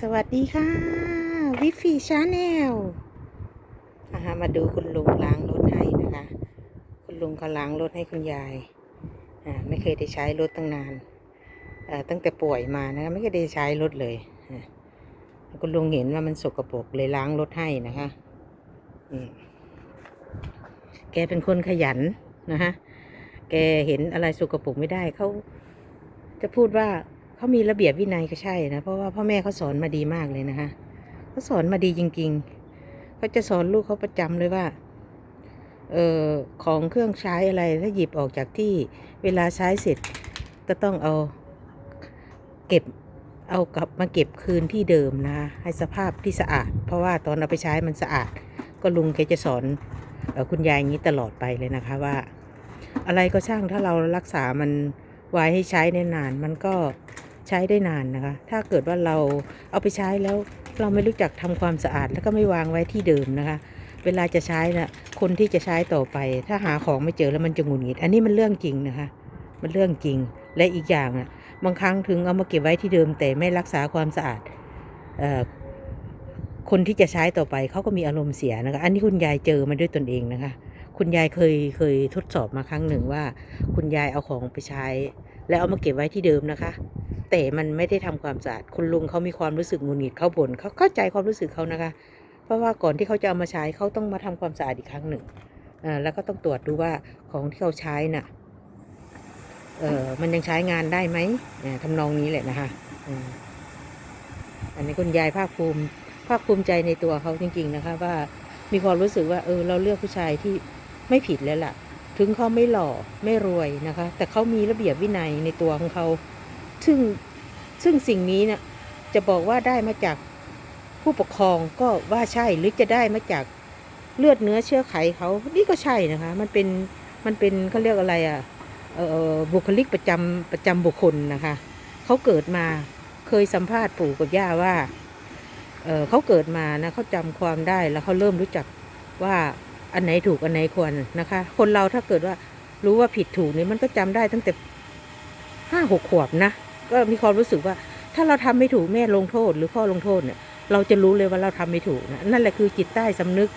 สวัสดีค่ะ วิฟีชาแนลมาดูคุณลุงล้างรถให้นะคะ คุณลุงเขาล้างรถให้คุณยายอ่าไม่เคยได้ใช้รถตั้งนานอ่าตั้งแต่ป่วยมานะคะไม่เคยได้ใช้รถเลยคุณลุงเห็นว่ามันสกปรกเลยล้างรถให้นะคะอืมแกเป็นคนขยันนะคะแกเห็นอะไรสกปรกไม่ได้เขาจะพูดว่า เขามีระเบียบวินัยก็ใช่นะ เพราะว่าพ่อแม่เขาสอนมาดีมากเลยนะคะเขาสอนมาดีจริง ๆเขาจะสอนลูกเขาประจำเลยว่าเออของเครื่องใช้อะไรถ้าหยิบออกจากที่เวลาใช้เสร็จก็ต้องเอาเก็บเอากลับมาเก็บคืนที่เดิมนะให้สภาพที่สะอาด เพราะว่าตอนเราไปใช้มันสะอาด ก็ลุงแกจะสอนออคุณยายอย่างนี้ตลอดไปเลยนะคะว่า อะไรก็ช่างถ้าเรารักษามันไว้ให้ใช้ได้นานมันก็ ใช้ได้นานนะคะ ถ้าเกิดว่าเราเอาไปใช้แล้วเราไม่รู้จักทำความสะอาด แล้วก็ไม่วางไว้ที่เดิมนะคะ เวลาจะใช้นะ่ะคนที่จะใช้ต่อไป ถ้าหาของไม่เจอแล้วมันจะงุดหงิด อันนี้มันเรื่องจริงนะคะ มันเรื่องจริงและอีกอย่างอะบางครั้งถึงเอามาเก็บไว้ที่เดิม แต่ไม่รักษาความสะอาดอคนที่จะใช้ต่อไปเขาก็มีอารมณ์เสียนะคะ อันนี้คุณยายเจอมาด้วยตนเองนะคะ คุณยายเคยเคยทดสอบมาครั้งหนึ่งว่า คุณยายเอาของไปใช้ แล้วเอามาเก็บไว้ที่เดิมนะคะ แต่มันไม่ได้ทำความสะอาดคุณลุงเขามีความรู้สึกงุดหงิดเขาบ่นเขาเข้าใจความรู้สึกเขานะคะ เพราะว่าก่อนที่เขาจะเอามาใช้เขาต้องมาทำความสะอาดอีกครั้งหนึ่งอ่าแล้วก็ต้องตรวจดูว่าของที่เขาใช้น่ะเออมันยังใช้งานได้ไหมอ่าทำนองนี้แหละนะคะอันนี้คุณยายภาคภูมิ ภาคภูมิใจในตัวเขาจริง ๆ นะคะ ว่ามีความรู้สึกว่า เออ เราเลือกผู้ชายที่ไม่ผิดแล้วล่ะ ถึงเขาไม่หล่อไม่รวยนะคะ แต่เขามีระเบียบวินัยในตัวของเขา ซึ่งซึ่งสิ่งนี้นะจะบอกว่าได้มาจากผู้ปกครองก็ว่าใช่หรือจะได้มาจากเลือดเนื้อเชื้อไขเขานี่ก็ใช่นะคะ มันเป็นมันเป็นเขาเรียกอะไรอะ่ะบุคลิกประจำประจำบุคคลนะคะเขาเกิดมาเคยสัมภาษณ์ปู่กับย่าว่าเเขาเกิดมานะเขาจำความได้แล้วเขาเริ่มรู้จักว่าอันไหนถูกอันไหนควรนะคะ คนเราถ้าเกิดว่ารู้ว่าผิดถูกนี่มันก็จำได้ตั้งแต่ ห้าหกขวบนะ ก็มีความรู้สึกว่า ถ้าเราทำไม่ถูกแม่ลงโทษ หรือพ่อลงโทษเนี่ย เราจะรู้เลยว่าเราทำไม่ถูกนะนั่นแหละคือจิตใต้สำนึก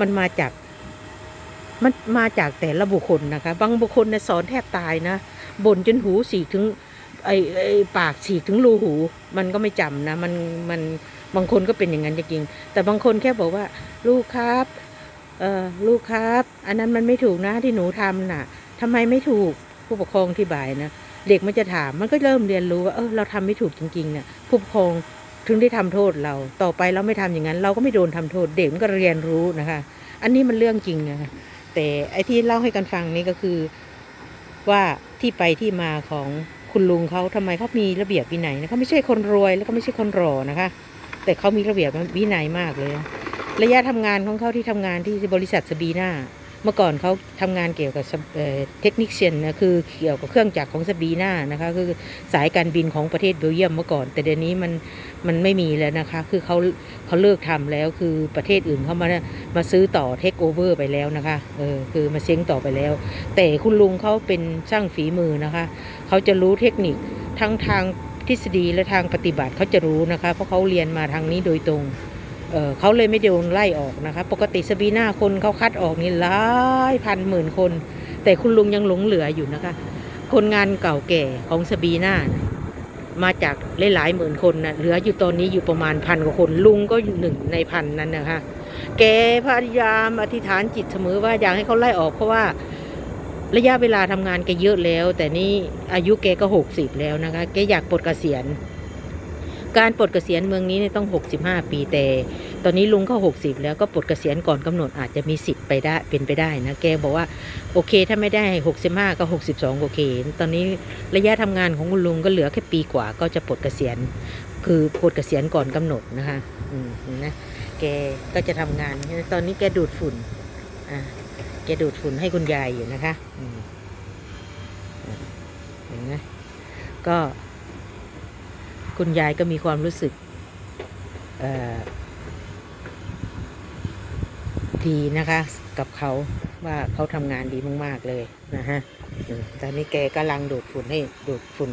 มันมาจาก มันมาจากแต่ละบุคคลนะคะ บางบุคคลเนี่ยสอนแทบตายนะบ่นจนหูสีถึงไอ้ไอ้ปากฉีกถึงรูหู มันก็ไม่จำนะมันมันบางคนก็เป็นอย่างนั้นจริงแต่บางคนแค่บอกว่า ลูกครับเออลูกครับ อันนั้นมันไม่ถูกนะที่หนูทำน่ะทำไมไม่ถูกผู้ปกครองที่บ่ายนะ เด็กมันจะถามมันก็เริ่มเรียนรู้ว่าเออเราทำไม่ถูกจริงๆเนี่ยผู้ปกครองถึงได้ทำโทษเรา ต่อไปเราไม่ทำอย่างนั้น เราก็ไม่โดนทำโทษ เด็กมันก็เรียนรู้นะคะ อันนี้มันเรื่องจริงนะคะแต่ไอ้ที่เล่าให้กันฟังนี่ก็คือว่าที่ไปที่มาของคุณลุงเขาทำไมเขามีระเบียบวินัยนะเขาไม่ใช่คนรวยแล้วก็ไม่ใช่คนรอนะคะ แต่เขามีระเบียบวินัยมากเลย ระยะทำงานของเขาที่ทำงานที่บริษัทสบีนา เมื่อก่อนเขาทำงานเกี่ยวกับเทคนิคเชียนนะคือเกี่ยวกับเครื่องจักรของสบีนานะคะคือสายการบินของประเทศเบลเยียมเมื่อก่อน แต่เดี๋ยวนี้มันมันไม่มีแล้วนะคะ คือเขาเขาเลิกทำแล้วคือประเทศอื่นเขามามาซื้อต่อเทคโอเวอร์ไปแล้วนะคะเออคือมาเซ้งต่อไปแล้ว แต่คุณลุงเขาเป็นช่างฝีมือนะคะเขาจะรู้เทคนิคทั้งทางทฤษฎีและทางปฏิบัติเขาจะรู้นะคะ เพราะเขาเรียนมาทางนี้โดยตรง เเขาเลยไม่โดนไล่ออกนะคะ ปกติสบีหน้าคนเขาคัดออกนี่หลายพันหมื่นคน แต่คุณลุงยังหลงเหลืออยู่นะคะ คนงานเก่าแก่ของสบีหน้ามาจากหลายหมื่นคนนะเหลืออยู่ตอนนี้อยู่ประมาณพันกว่าคนลุงก็อยู่หนึ่งในพันนั้นนะคะ แกพยายามอธิษฐานจิตเสมอว่าอยากให้เขาไล่ออกเพราะว่าระยะเวลาทำงานแกเยอะแล้ว แต่นี่อายุแกก็หกสิบแล้วนะคะ แกอยากปลดเกษียณ การปลดเกษียณเมืองนี้ต้อง 65 ปีแต่ ตอนนี้ลุงเขา60 แล้วก็ปลดเกษียณก่อนกำหนดอาจจะมีสิทธิ์ไปได้เป็นไปได้นะแกบอกว่าโอเคถ้าไม่ได้ 65 ก็ 62 โอเค ตอนนี้ระยะทำงานของคุณลุงก็เหลือแค่ปีกว่าก็จะปลดเกษียณคือปลดเกษียณก่อนกำหนดนะคะอืมนะแกก็จะทำงาน ตอนนี้แกดูดฝุ่นอ่าแกดูดฝุ่นให้คุณยายอยู่นะคะอืมเห็นไหมก็ คุณยายก็มีความรู้สึกดีนะคะ กับเขาว่าเขาทำงานดีมาก ๆ เลยนะฮะตอนนี้แกกำลังดูดฝุ่นให้ดูดฝุ่น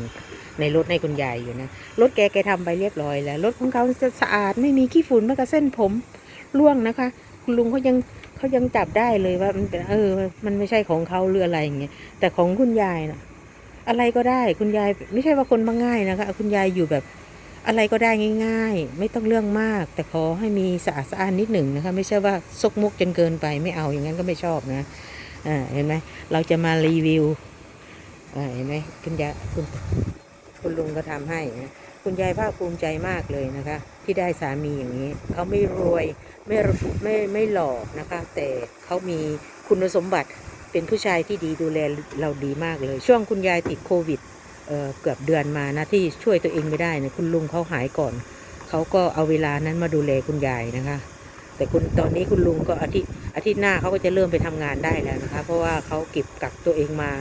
ในรถในคุณยายอยู่นะรถแกแกทำไปเรียบร้อยแล้วรถของเขาจะสะอาดไม่มีขี้ฝุ่นแม้กระเส้นผมร่วงนะคะ คุณลุงเขายังเขายังจับได้เลยว่ามันเป็นเออ มันไม่ใช่ของเขาหรืออะไรอย่างเงี้ยแต่ของคุณยายน่ะอะไรก็ได้คุณยายไม่ใช่ว่าคนมาง่ายนะคะ คุณยายอยู่แบบ อะไรก็ได้ง่าย ๆ ไม่ต้องเรื่องมาก แต่ขอให้มีสะอาดสะอ้านนิดหนึ่งนะคะ ไม่ใช่ว่าซกมกจนเกินไปไม่เอาอย่างนั้นก็ไม่ชอบนะอ่าเห็นไหมเราจะมารีวิวอ่าเห็นไหมคุณยายคุณคุณลุงก็ทำให้นะคุณยายภาคภูมิใจมากเลยนะคะ ที่ได้สามีอย่างนี้ เขาไม่รวยไม่ไม่ไม่หล่อนะคะ แต่เขามีคุณสมบัติเป็นผู้ชายที่ดีดูแลเราดีมากเลย ช่วงคุณยายติดโควิด เเกือบเดือนมานะที่ช่วยตัวเองไม่ได้เนี่ยคุณลุงเขาหายก่อน เขาก็เอาเวลานั้นมาดูแลคุณยายนะคะ แต่คุณตอนนี้คุณลุงก็อาทิตย์อาทิตย์หน้าเขาก็จะเริ่มไปทำงานได้แล้วนะคะ เพราะว่าเขาเก็บกักตัวเองมา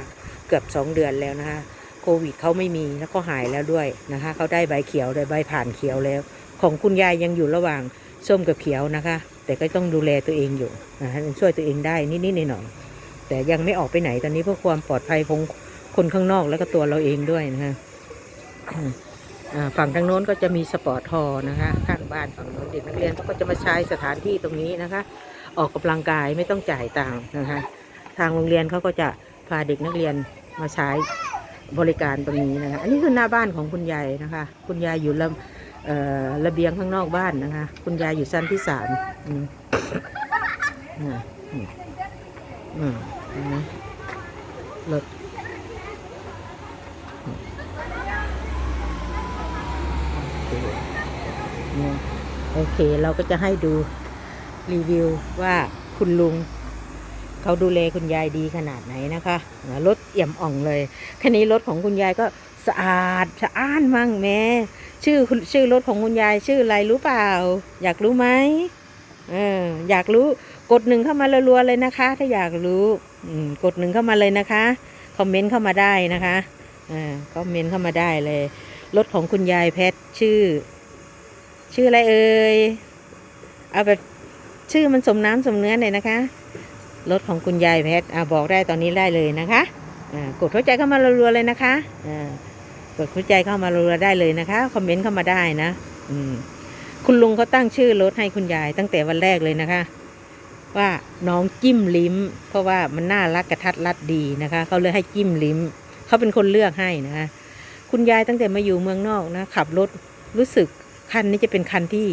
เกือบสองเดือนแล้วนะคะโควิดเขาไม่มีแล้วก็หายแล้วด้วยนะคะเขาได้ใบเขียวได้ใบผ่านเขียวแล้ว ของคุณยายยังอยู่ระหว่างส้มกับเขียวนะคะ แต่ก็ต้องดูแลตัวเองอยู่นะคะช่วยตัวเองได้นิดๆหน่อยๆแต่ยังไม่ออกไปไหนตอนนี้เพื่อความปลอดภัยของ คนข้างนอกแล้วก็ตัวเราเองด้วยนะคะฝั่งทางโน้นก็จะมีสปอร์ตฮอลล์นะคะข้างบ้านฝั่งโน้นเด็กนักเรียนเขาก็จะมาใช้สถานที่ตรงนี้นะคะ ออกกำลังกายไม่ต้องจ่ายตังค์นะคะทางโรงเรียนเขาก็จะพาเด็กนักเรียนมาใช้บริการตรงนี้นะคะ อันนี้คือหน้าบ้านของคุณยายนะคะ คุณยายอยู่ระเอ่อระเบียงข้างนอกบ้านนะคะ คุณยายอยู่ชั้นที่สามอืมอ่าอืมอืมเห็นไหมรถเนี่ย โอเคเราก็จะให้ดูรีวิวว่าคุณลุงเขาดูแลคุณยายดีขนาดไหนนะคะรถเอี่ยมอ่องเลยคันนี้รถของคุณยายก็สะอาดสะอ้านมั่งแม่ชื่อชื่อรถของคุณยายชื่ออะไรรู้เปล่า อยากรู้ไหมเอออยากรู้กดหนึ่งเข้ามารัวๆเลยนะคะ ถ้าอยากรู้กดหนึ่งเข้ามาเลยนะคะคอมเมนต์เข้ามาได้นะคะอ่าคอมเมนต์เข้ามาได้เลย รถของคุณยายแพทชื่อ ชื่ออะไรเอ่ยเอาแบบชื่อมันสมน้ำสมเนื้อหน่อยนะคะรถของคุณยายแพทย์อ่าบอกได้ตอนนี้ได้เลยนะคะอ่ากดหัวใจเข้ามารัวๆเลยนะคะอ่ากดหัวใจเข้ามารัวๆได้เลยนะคะคอมเมนต์เข้ามาได้นะอืมคุณลุงเขาตั้งชื่อรถให้คุณยายตั้งแต่วันแรกเลยนะคะ ว่าน้องจิ้มลิ้ม เพราะว่ามันน่ารักกระทัดรัดดีนะคะเขาเลยให้จิ้มลิ้มเขาเป็นคนเลือกให้นะคะ คุณยายตั้งแต่มาอยู่เมืองนอกนะ ขับรถรู้สึกคันนี้จะเป็นคันที่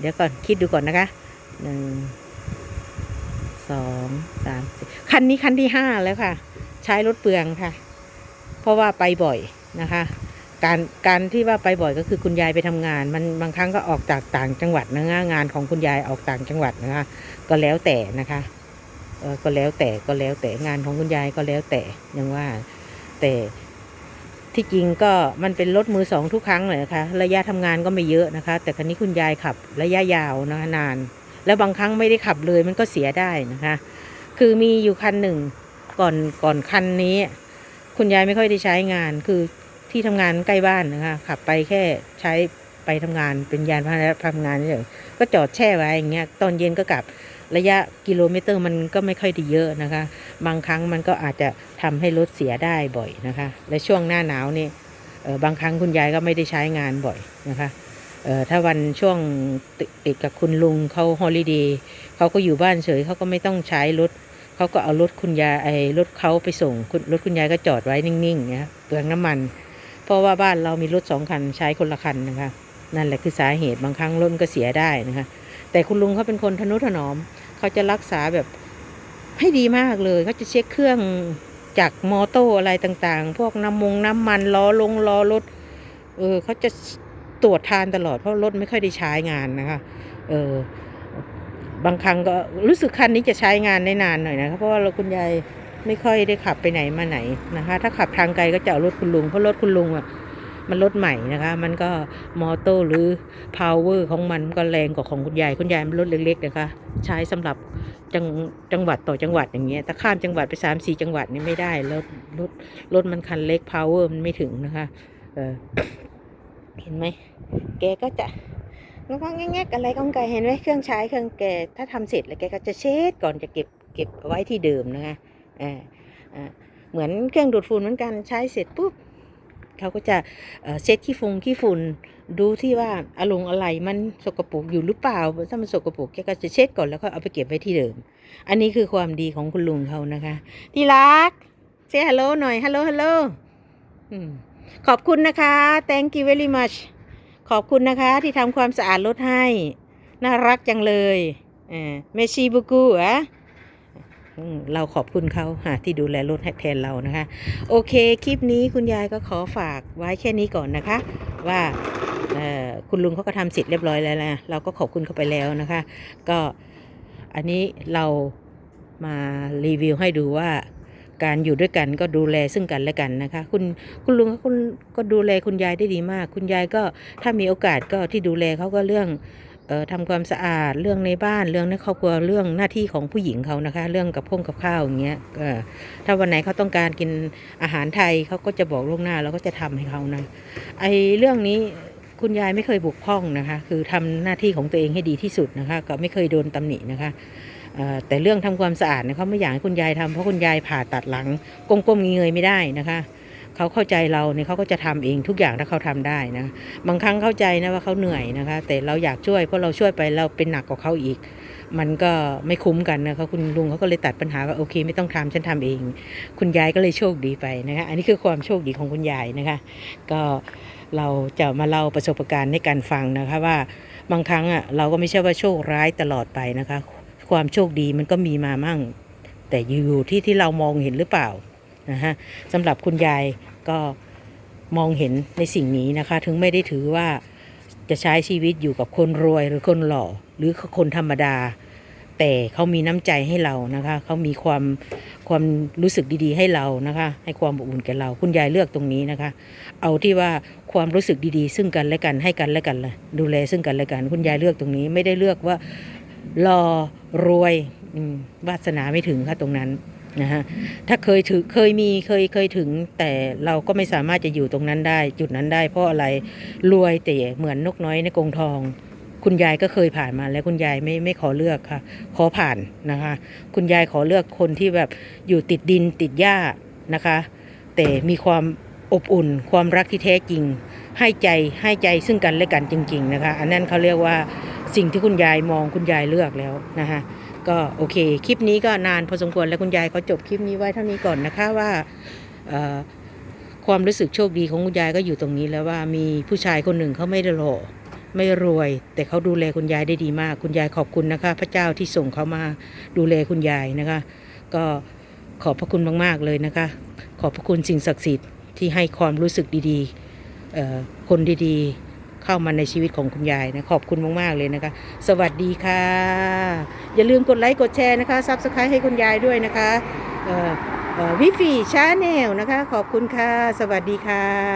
เดี๋ยวก่อนคิดดูก่อนนะคะหนึ่งสองสามสี่คันนี้คันที่ห้าแล้วค่ะ ใช้รถเปลืองค่ะ เพราะว่าไปบ่อยนะคะ การการที่ว่าไปบ่อยก็คือคุณยายไปทำงาน มันบางครั้งก็ออกจากต่างจังหวัดนะงานของคุณยายออกต่างจังหวัดนะคะ ก็แล้วแต่นะคะเออก็แล้วแต่ก็แล้วแต่งานของคุณยายก็แล้วแต่ยังว่าแต่ ที่จริงก็มันเป็นรถมือสองทุกครั้งเลยนะคะ ระยะทำงานก็ไม่เยอะนะคะ แต่คันนี้คุณยายขับระยะยาวนะคะนาน แล้วบางครั้งไม่ได้ขับเลยมันก็เสียได้นะคะ คือมีอยู่คันหนึ่งก่อนก่อนคันนี้ คุณยายไม่ค่อยได้ใช้งาน คือที่ทำงานใกล้บ้านนะคะ ขับไปแค่ใช้ไปทำงานเป็นยานพาหนะทำงานเฉยๆก็จอดแช่ไว้อย่างเงี้ยตอนเย็นก็กลับ ระยะกิโลเมตรมันก็ไม่ค่อยด้เยอะนะคะ บางครั้งมันก็อาจจะทำให้รถเสียได้บ่อยนะคะ และช่วงหน้าหนาวนี่เออบางครั้งคุณยายก็ไม่ได้ใช้งานบ่อยนะคะเออถ้าวันช่วงติดกับคุณลุงเขาฮอลิเดย์เขาก็อยู่บ้านเฉยเขาก็ไม่ต้องใช้รถเขาก็เอารถคุณยายไอ้รถเขาไปส่งรถคุณยายก็จอดไว้นิ่งๆเนี่ยเปลืองน้ำมัน เพราะว่าบ้านเรามีรถสองคันใช้คนละคันนะคะนั่นแหละคือสาเหตุบางครั้งรถมันก็เสียได้นะคะแต่คุณลุงเขาเป็นคนทนุถนอม เขาจะรักษาแบบให้ดีมากเลยเขาจะเช็คเครื่องจากมอโต้อะไรต่างๆ พวกน้ำมงน้ำมันล้อลงล้อรถเออเขาจะตรวจทานตลอดเพราะรถไม่ค่อยได้ใช้งานนะคะเออบางครั้งก็รู้สึกคันนี้จะใช้งานได้นานหน่อยนะคะเพราะว่าเราคุณยายไม่ค่อยได้ขับไปไหนมาไหนนะคะ ถ้าขับทางไกลก็จะเอารถคุณลุงเพราะรถคุณลุงอะ มันรถใหม่นะคะ มันก็มอเตอร์หรือ power ของมันก็แรงกว่าของคุณยาย คุณยายมันรถเล็กๆนะคะ ใช้สำหรับจังจังหวัดต่อจังหวัดอย่างเงี้ยถ้าข้ามจังหวัดไปสามสี่จังหวัดนี่ไม่ได้รถรถรถมันคันเล็ก power มันไม่ถึงนะคะเออเห็นไหมแกก็จะงอกๆแงกอะไรของแกเห็นไหมเครื่องใช้เครื่องแกถ้าทำเสร็จแล้วแกก็จะเช็ดก่อนจะเก็บเก็บไว้ที่เดิมนะคะอ่าอ่าเหมือนเครื่องดูดฝุ่นเหมือนกันใช้เสร็จปุ๊บ เขาก็จะเช็ดขี้ฟงขี้ฝุ่นดูที่ว่าอารมณ์อะไรมันสกปรกอยู่หรือเปล่า ถ้ามันสกปรกแกก็จะเช็ดก่อนแล้วก็เอาไปเก็บไว้ที่เดิม อันนี้คือความดีของคุณลุงเขานะคะ ที่รักเซฮัลโหลหน่อยฮัลโหลฮัลโหลขอบคุณนะคะ thank you very much ขอบคุณนะคะ ที่ทำความสะอาดรถให้ น่ารักจังเลยเมชีบุกูอะ เราขอบคุณเขาค่ะที่ดูแลรถแทนเรานะคะ โอเคคลิปนี้คุณยายก็ขอฝากไว้แค่นี้ก่อนนะคะ ว่าคุณลุงเขาก็ทำเสร็จเรียบร้อยแล้วนะเราก็ขอบคุณเขาไปแล้วนะคะ ก็อันนี้เรามารีวิวให้ดูว่าการอยู่ด้วยกันก็ดูแลซึ่งกันและกันนะคะ คุณคุณลุงคุณก็ดูแลคุณยายได้ดีมาก คุณยายก็ถ้ามีโอกาสก็ที่ดูแลเขาก็เรื่อง ทำความสะอาดเรื่องในบ้านเรื่องในครอบครัวเรื่องหน้าที่ของผู้หญิงเขานะคะ เรื่องกับพงกับข้าวอย่างเงี้ยถ้าวันไหนเขาต้องการกินอาหารไทยเขาก็จะบอกล่วงหน้าแล้วก็จะทำให้เขานะไอเรื่องนี้คุณยายไม่เคยบุกพร่องนะคะ คือทำหน้าที่ของตัวเองให้ดีที่สุดนะคะ ก็ไม่เคยโดนตำหนินะคะแต่เรื่องทำความสะอาดเนี่ยเขาไม่อยากให้คุณยายทำเพราะคุณยายผ่าตัดหลังก้มๆเงยๆไม่ได้นะคะ เขาเข้าใจเราเนี่ยเขาก็จะทำเองทุกอย่างถ้าเขาทำได้นะ บางครั้งเข้าใจนะว่าเขาเหนื่อยนะคะ แต่เราอยากช่วยเพราะเราช่วยไปเราเป็นหนักกว่าเขาอีก มันก็ไม่คุ้มกันนะคะคุณลุงเขาก็เลยตัดปัญหาว่าโอเคไม่ต้องทำฉันทำเอง คุณยายก็เลยโชคดีไปนะคะ อันนี้คือความโชคดีของคุณยายนะคะ ก็เราจะมาเล่าประสบการณ์ในการฟังนะคะว่าบางครั้งอะเราก็ไม่ใช่ว่าโชคร้ายตลอดไปนะคะ ความโชคดีมันก็มีมามั่ง แต่อยู่ที่ที่เรามองเห็นหรือเปล่า นะฮะสำหรับคุณยายก็มองเห็นในสิ่งนี้นะคะ ถึงไม่ได้ถือว่าจะใช้ชีวิตอยู่กับคนรวยหรือคนหล่อ หรือคนธรรมดา แต่เขามีน้ำใจให้เรานะคะเขามีความความรู้สึกดีๆ ให้เรานะคะ ให้ความอบอุ่นแก่เรา คุณยายเลือกตรงนี้นะคะ เอาที่ว่าความรู้สึกดีๆ ซึ่งกันและกันให้กันและกันเลยดูแลซึ่งกันและกัน คุณยายเลือกตรงนี้ไม่ได้เลือกว่ารอรวยวาสนาไม่ถึงค่ะตรงนั้น นะฮะถ้าเคยถึงเคยมีเคยเคยถึง แต่เราก็ไม่สามารถจะอยู่ตรงนั้นได้ จุดนั้นได้ เพราะอะไรรวยแต่เหมือนนกน้อยในกรงทอง คุณยายก็เคยผ่านมาแล้วคุณยายไม่ไม่ขอเลือกค่ะ ขอผ่านนะคะ คุณยายขอเลือกคนที่แบบอยู่ติดดินติดหญ้านะคะ แต่มีความอบอุ่น ความรักที่แท้จริง ให้ใจให้ใจซึ่งกันและกันจริง ๆ นะคะ อันนั้นเขาเรียกว่าสิ่งที่คุณยายมองคุณยายเลือกแล้วนะคะ ก็โอเค คลิปนี้ก็นานพอสมควรแล้วคุณยายเขาจบคลิปนี้ไว้เท่านี้ก่อนนะคะว่าความรู้สึกโชคดีของคุณยายก็อยู่ตรงนี้แล้วว่ามีผู้ชายคนหนึ่งเขาไม่ได้หล่อไม่รวย แต่เขาดูแลคุณยายได้ดีมาก คุณยายขอบคุณนะคะ พระเจ้าที่ส่งเขามาดูแลคุณยายนะคะ ก็ขอบพระคุณมากๆเลยนะคะ ขอบพระคุณสิ่งศักดิ์สิทธิ์ที่ให้ความรู้สึกดีๆคนดีๆ เข้ามาในชีวิตของคุณยายนะขอบคุณมากๆเลยนะคะ สวัสดีค่ะ อย่าลืมกดไลค์กดแชร์นะคะซับสไครต์ให้คุณยายด้วยนะคะวิฟีชาแนลนะคะ ขอบคุณค่ะ สวัสดีค่ะ